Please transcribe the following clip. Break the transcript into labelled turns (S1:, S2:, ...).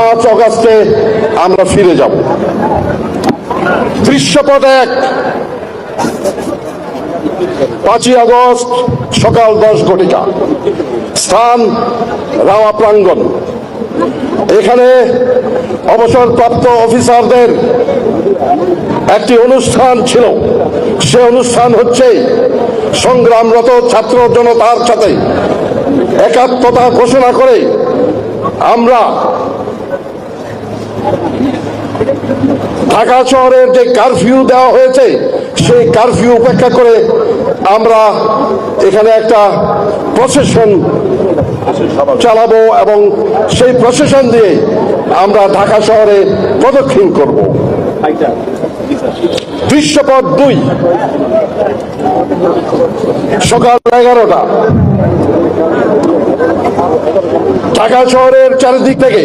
S1: পাঁচ অগাস্টে আমরা ফিরে যাব। দৃশ্যপট এক। পাঁচই আগস্ট সকাল দশ ঘটিকা। স্থান রাওয়া প্রাঙ্গণ এখানে অবসরপ্রাপ্ত অফিসারদের একটি অনুষ্ঠান ছিল। সে অনুষ্ঠান হচ্ছে সংগ্রামরত ছাত্র জনতার সাথে একাত্মতা ঘোষণা করে আমরা ঢাকা শহরের যে কারফিউ দেওয়া হয়েছে, সেই কারফিউ উপেক্ষা করে আমরা এখানে একটা প্রসেশন চালাবো এবং সেই প্রসেশন দিয়ে আমরা ঢাকা শহরে প্রদক্ষিণ করব। দৃশ্যপট দুই। সকাল এগারোটা। ঢাকা শহরের চারিদিক থেকে